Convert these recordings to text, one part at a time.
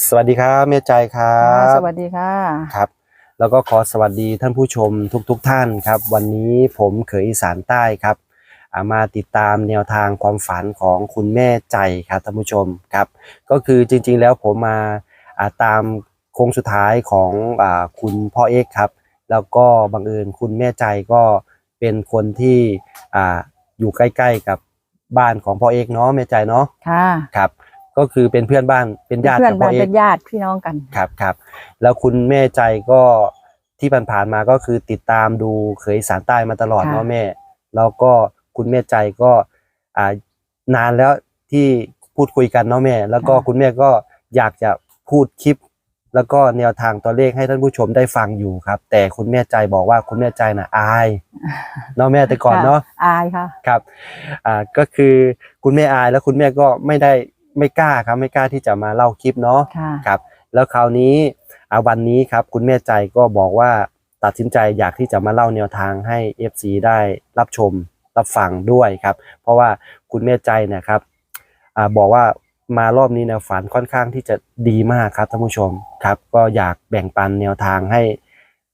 สวัสดีครับแม่ใจครัค่ะบสวัสดีค่ะ ครับ แล้วก็ขอสวัสดีท่านผู้ชมทุกๆทท่านครับ วันนี้ผมเขยอีสานใต้ครับอ่ามาติดตามแนวทางความฝันของคุณแม่ใจครับท่านผู้ชมครับ ก็คือจริงๆแล้วผมมาอ่าตามโค้งสุดท้ายของอาคุณพ่อเอกครับ แล้วก็บังเอิญคุณแม่ใจก็เป็นคนที่อ่าอยู่ใกล้ๆกับบ้านของพ่อเอกเนาะแม่ใจเนาะ ค่ะ ครับ ก็คือเป็นเพื่อนบ้านเป็นญาติเพื่อนกับพ่บ้าอนเอเป็กนญาติพี่น้องกันครับครับแล้วคุณแม่ใจก็ที่ผ่านๆมาก็คือติดตามดูเขยอีสารใต้มาตลอดค่ะเนาะแม่ แล้วก็คุณแม่ใจก็อ่านานแล้วที่พูดคุยกันเนาะแม่ แล้วก็คุณแม่ก็อยากจะพูดคลิป แล้วก็แนวทางตัวเลขให้ท่านผู้ชมได้ฟังอยู่ครับ แต่คุณแม่ใจบอกว่าคุณแม่ใจน่ะอายเนาะแม่แต่ก่อนเนาะค่อายค่ะครับ อ่าก็คือคุณแม่อายแล้วคุณแม่ก็ไม่ได้ ไม่กล้าครับไม่กล้าที่จะมาเล่าคลิปเนาะค่ะครับ แล้วคราวนี้อ่าวันนี้ครับคุณแม่ใจก็บอกว่าตัดสินใจอยากที่จะมาเล่าแนวทางให้ FC ได้รับชมรับฟังด้วยครับ เพราะว่าคุณแม่ใจเนี่ยครับอ่าบอกว่ามารอบนี้แนวฝันค่อนข้างที่จะดีมากครับท่านผู้ชมครับ ก็อยากแบ่งปันแนวทางให้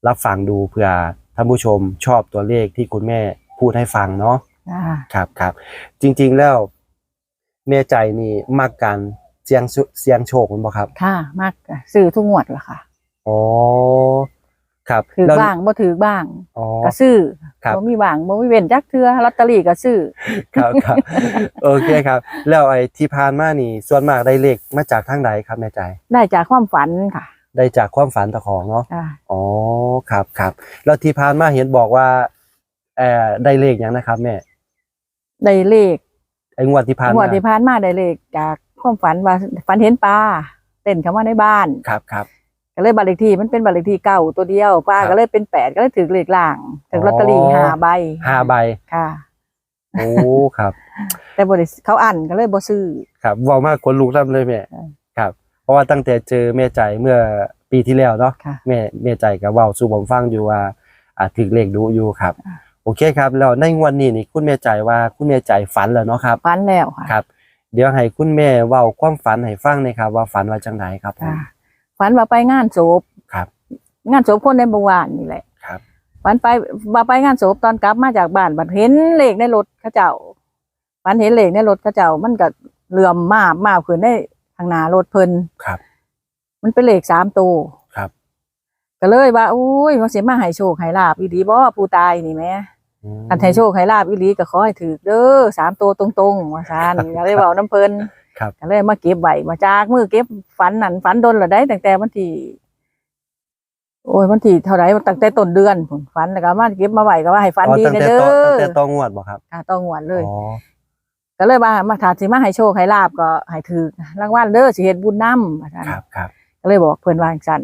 รับฟังดูเผื่อท่านผู้ชมชอบตัวเลขที่คุณแม่พูดให้ฟังเนาะค่ะครับครับจริงๆแล้ว แม่ใจนี่มักการเสียงสุเสียงโชคมันบ่ครับค่ะมากค่ะซื้อทุกงวดละค่ะอ๋อครับถือแล้วบ้างบ่ถือบ้างอ๋อก็ซื้อครับบ่มีบ้างบ่มีเว้นจักเทื่อลอตเตอรี่ก็ซื้อครับครับโอเคครับ แล้วไอ้ที่ผ่านมานี่ ส่วนมากได้เลขมาจากทางใดครับแม่ใจ ได้จากความฝันค่ะ ได้จากความฝันตะของเนาะค่ะอ๋อครับครับแล้วที่ผ่านมาเห็นบอกว่าเอ่อได้เลขหยังนะครับแม่ได้เลข ไอ้งวดที่ผ่านงวมาดที่ผ่านมาได้เลขจากความฝันว่าฝันเห็นปลาเต้นเข้ามาในบ้าน ครับครับก็เลยบัตรเลขที่มันเป็นบัตรเลขที่เก่าตัวเดียวป้าครับก็เลยเป็นแปดก็เลยถือเลขล่างถือลอตเตอรี่อ๋อห้าใบห้าใบค่ะ โอ้ครับ แต่บริเขาอันก็เลยบ่ซื้อครับเว่ามากคนลุกทำเลยแม่ใช่ครับ เพราะว่าตั้งแต่เจอแม่ใจเมื่อปีที่แล้วเนาะค่ะแม่แม่ใจก็เว้าสู่ผมฟังอยู่ว่าอ่าถึงเลขดูอยู่ครับอ่า โอเคครับแล้วในงวันนี้นี่คุณแม่ใจว่าคุณแม่ใจฝันแล้วเนาะครับฝันแล้วค่ะครับ เดี๋ยวให้คุณแม่เว้าความฝันให้ฟังหน่อยครับ ว่าฝันว่าจังไดครับผมค่ะฝันว่าไปงานศพครับ งานศพคนในบ่วานนี่แหละครับฝันไปว่าไปงานศพตอนกลับมาจากบ้านบัดเห็นเลขในรถเขาเจ้าฝันเห็นเลขในรถเขาเจ้า มันก็เหลื่อมมาบมาบขึ้นได้ทางหน้ารถเพิ่นครับ มันเป็นเลขสามตัวครับ ก็เลยว่าอุ้ยมันสิมาให้โชคให้ลาบอีดีบ่ผู้ตายนี่แหม่ อืมอันให้โชคให้ลาบอีหลีก็ขอให้ถือเด้อสามตัวตรงๆว่าซั่นก็เลยเว้าน้ำเพิ่นครับก็เลยมาเก็บไว้มาจากมือเก็บฝันนั่นฝันโดนละได้ตั้งแต่วันที่โอ้ยวันที่เท่าไหร่ตั้งแต่ต้นเดือนผมฝันแล้วก็มาเก็บมาไว้ก็ว่าให้ฝันอ๋อดีตั้งนะแต่เด้ต้นอตั้งแต่ต้องงวดบ่ครับค่ะต้องหวนเลยอ๋อก็เลยว่ามาถาสิมาให้โชคให้ลาบก็ให้ถือรางวัลเด้อสิเฮ็ดบุญนำว่าซั่นครับครับก็เลยบอกเพิ่นว่าจังซั่น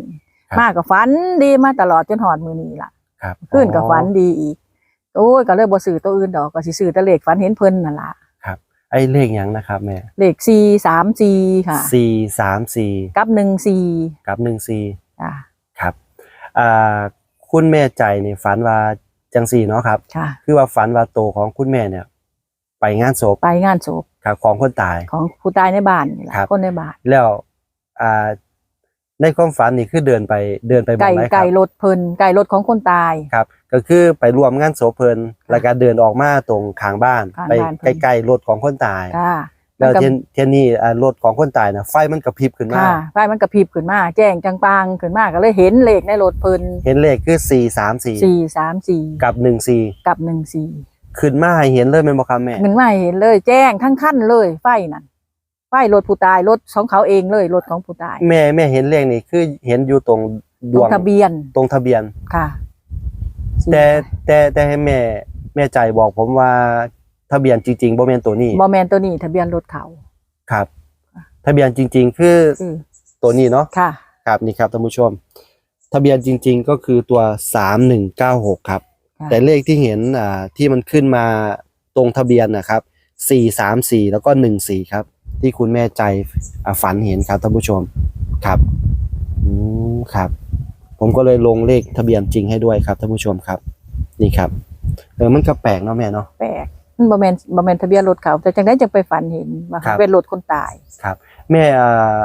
ครับมาก็ฝันดีมาตลอดจนหอดมื้อนี้ล่ะครับขึ้นก็อ๋อฝันดีอีก โอ้ยก็เลยบ่ซื้อตัวอื่นดอกก็สิซื้อแต่เลขฝันเห็นเพิ่นนั่นล่ะไอ้เลขหยังนะครับแม่เลข4 3 4ค่ะสี่สามสี่กับ1 4กับหนึ่งสี่จ้ะครับอ่าคุณแม่ใจนี่ฝันว่าจังสี่เนาะครับ ค่ะ คือว่าฝันว่าโตของคุณแม่เนี่ย ไปงานศพไปงานศพครับของคนตาย ของผู้ตายในบ้านนี่แหละครับ คนในบ้าน แล้วอ่า ในความฝันนี่คือเดินไปเดินไปบอไก่กไหนคไก่รับรถเพิ่นไก่รถของคนตาย ครับ ก็คือไปรวมงานศพเพลินแล้วก็เดินออกมาตรงข้างบ้าน ข้างไปบ้านเพิ่น ใกล้ๆรถของคนตาย ค่ะแล้วมันก็เทนเทนนี่อ่ารถของคนตายนะไฟมันกระพริบขึ้นมาค่ะไฟมันกระพริบขึ้นมา แจ้งจังปางขึ้นมาก็เลยเห็นเลขในรถเพิ่นเห็นเลขคือสี่สามสี่สี่สามสี่กับหนึ่งสี่กับหนึ่งสี่ขึ้นมาให้เห็นเลยแม่นบ่ครับแม่ มันไม่เห็นเลย แจ้งทั้งขั้นเลยไฟนั่น ไฟรถผู้ตายรถของเขาเองเลยรถของผู้ตาย แม่แม่เห็นเลขนี่คือเห็นอยู่ตรงดตรวงงทะเบียนตรงทะเบียน ค่ะแต่แต่แต่ให้แม่แม่ใจบอกผมว่าทะเบียนจริงๆบ่แม่นตัวนี้บอแมนตัวนี้ทะเบียนรถเขาครับ ทะเบียนจริง ๆ คืออือตัวนี้เนาะค่ะ ครับนี่ครับท่านผู้ชม ทะเบียนจริง ๆ ก็คือตัวสามหนึ่งเก้าหกครับ ค่ะ แต่เลขที่เห็นอ่าที่มันขึ้นมาตรงทะเบียนนะครับสี่สามสี่แล้วก็หนึ่งสี่ครับ ที่คุณแม่ใจอ่าฝันเห็นครับท่านผู้ชมครับอืมครับ ผมก็เลยลงเลขทะเบียนจริงให้ด้วยครับท่านผู้ชมครับ นี่ครับ เออมันก็แปลกเนาะแม่เนาะแปลกมันบอแมนบอแมนทะเบียนรถเขา แต่จังได้จะไปฝันเห็นว่าครับเป็นรถคนตายครับ แม่อ่า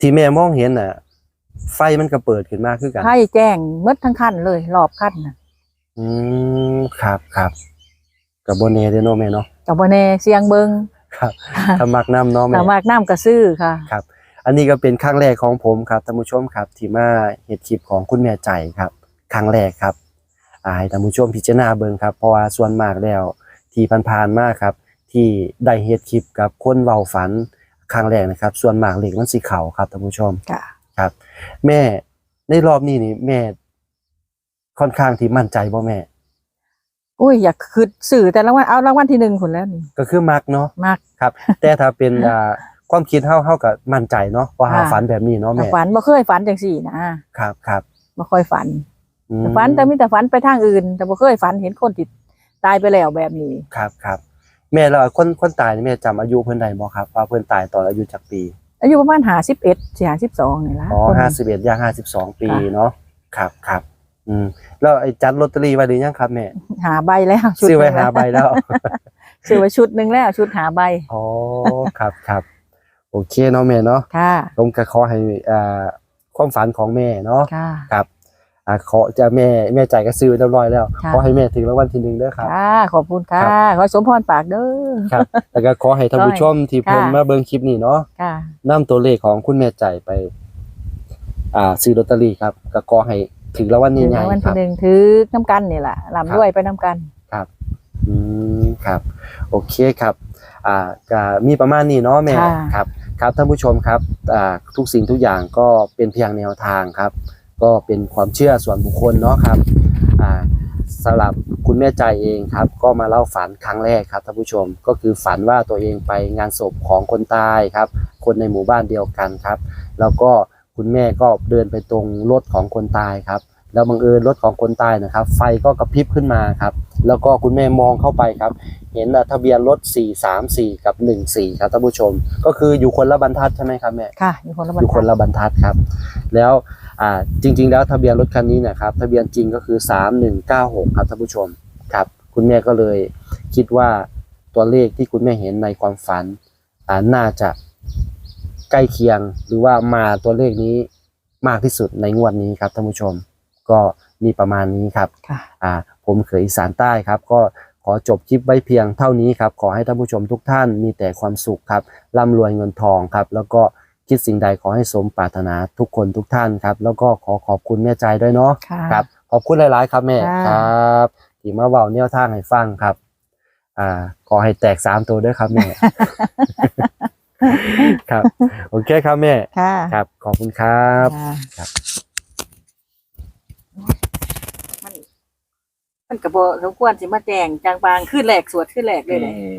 ที่แม่มองเห็นน่ะ ไฟมันก็เปิดขึ้นมาคือกันให้แจ้งหมดทั้งคันเลยรอบคันน่ะ อืมครับครับกับโบเน่เดอเนาะแม่เนาะกับบ่แน่เสียงเบิง ครับถ้ามักน้ำเนาะแม่สามารถน้ำกระซื้อค่ะครับ อันนี้ก็เป็นครั้งแรกของผมครับท่านผู้ชมครับ ที่มาเห็ดคลิปของคุณแม่ใจครับครั้งแรกครับอ่าให้ท่านผู้ชมพิจารณาเบิ่งครับ เพราะว่าส่วนมากแล้ว ที่ผ่านๆมาครับ ที่ได้เฮ็ดคลิปกับคนเว้าฝันครั้งแรกนะครับ ส่วนมากเลขมันสิเข้าครับท่านผู้ชมค่ะครับ แม่ในรอบนี้นี่แม่ ค่อนข้างที่มั่นใจบ่แม่ อุ้ยอยากคืดสื่อแต่รางวัลเอารางวัลที่หนึ่งคนแล้วนี่ก็คือมักเนาะมากครับ แต่ถ้าเป็นอ่าความคิดเฮาเฮาก็มั่นใจเนาะว่าเฮาค่ะฝันแบบนี้เนาะแต่แม่ฝันบ่เคยฝันจังสี่นะครับครับบ่ค่อยฝันอืมแต่ฝันแต่มีแต่ฝันไปทางอื่น แต่บ่เคยฝันเห็นคนที่ตายไปแล้วแบบนี้ครับครับแม่แล้วคนคนตายนี่แม่จำอายุเพิ่นได้บ่ครับว่าเพิ่นตายตอนอายุจักปี อายุประมาณ51สิ52นี่ล่ะอ๋อคนห้าสิบเอ็ดย่างห้าสิบสองปีค่ะเนาะครับครับ อืมแล้วไอ้จัดลอตเตอรี่ไว้หรือยังครับแม่หาใบแล้วชุดซื้อไว้นึ่งหาใบแล้วซื้อไว้ชุดหนึงแล้วชุดหาใบอ๋อครับครับโอเคเนาะแม่เนาะค่ะผมก็ขอให้อ่าความฝันของแม่เนาะค่ะครับอ่าขอจะแม่แม่จ่ายก็ซื้อเรียบร้อยแล้วค่ะขอให้แม่ถึงรางวัลที่หนึ่งเด้อครับค่ะขอบคุณค่ะครับขอสมพรปากเด้อครับแล้วก็ขอให้ท่านผู้ชมที่เพิ่นค่ะมาเบิ่งคลิปนี้เนาะค่ะนำตัวเลขของคุณแม่ใจไป อ่าซื้อลอตเตอรี่ครับก็ขอให้ ถึงรางวัลถือใหญ่รางวัลๆคที่รับ หนึ่งถือน้ำกันนี่แหละลำด้วยไปน้ำกัน อืมครับ โอเคครับ อ่าก็มีประมาณนี้เนาะแม่ค่ะ ครับ ครับท่านผู้ชมครับอ่าทุกสิ่งทุกอย่างก็เป็นเพียงแนวทางครับ ก็เป็นความเชื่อส่วนบุคคลเนาะครับอ่าสำหรับคุณแม่ใจเองครับ ก็มาเล่าฝันครั้งแรกครับท่านผู้ชมก็คือฝันว่าตัวเองไปงานศพของคนตายครับ คนในหมู่บ้านเดียวกันครับ แล้วก็ คุณแม่ก็เดินไปตรงรถของคนตายครับ แล้วบังเอิญรถของคนตายนะครับ ไฟก็กระพริบขึ้นมาครับ แล้วก็คุณแม่มองเข้าไปครับ เห็นอะทะเบียนรถ 434 กับ 14 ครับท่านผู้ชม ก็คืออยู่คนละบรรทัดใช่ไหมครับแม่ค่ะอยู่คนละบรอรยู่คทันดละบรรทัดครับ แล้วอ่าจริง ๆ แล้วทะเบียนรถคันนี้เนะครับทะเบียนจริงก็คือ 3196 ครับท่านผู้ชมครับ คุณแม่ก็เลยคิดว่าตัวเลขที่คุณแม่เห็นในความฝันอ่าน่าจะ ใกล้เคียง หรือว่ามาตัวเลขนี้มากที่สุดในงวดนี้ครับท่านผู้ชมก็มีประมาณนี้ครับค่ะอ่าผมเขยอีสานใต้ครับ ก็ขอจบคลิปไว้เพียงเท่านี้ครับ ขอให้ท่านผู้ชมทุกท่านมีแต่ความสุขครับร่ำรวยเงินทองครับ แล้วก็คิดสิ่งใดขอให้สมปรารถนาทุกคนทุกท่านครับ แล้วก็ขอขอบคุณแม่ใจด้วยเนาะค่ะครับ ขอบคุณหลาย ๆ ครับแม่ค่ะครับที่มาเว้าแนวทางให้ฟังครับ อ่าขอให้แตกสามตัวด้วยครับแม่ ครับ โอเคครับแม่ ค่ะครับ ขอบคุณครับ ค่ะครับ มันมันกระโบสมควรสิมาแจงจางบางขึ้นแหลกสวดขึ้นแหลกเลยเลยอืม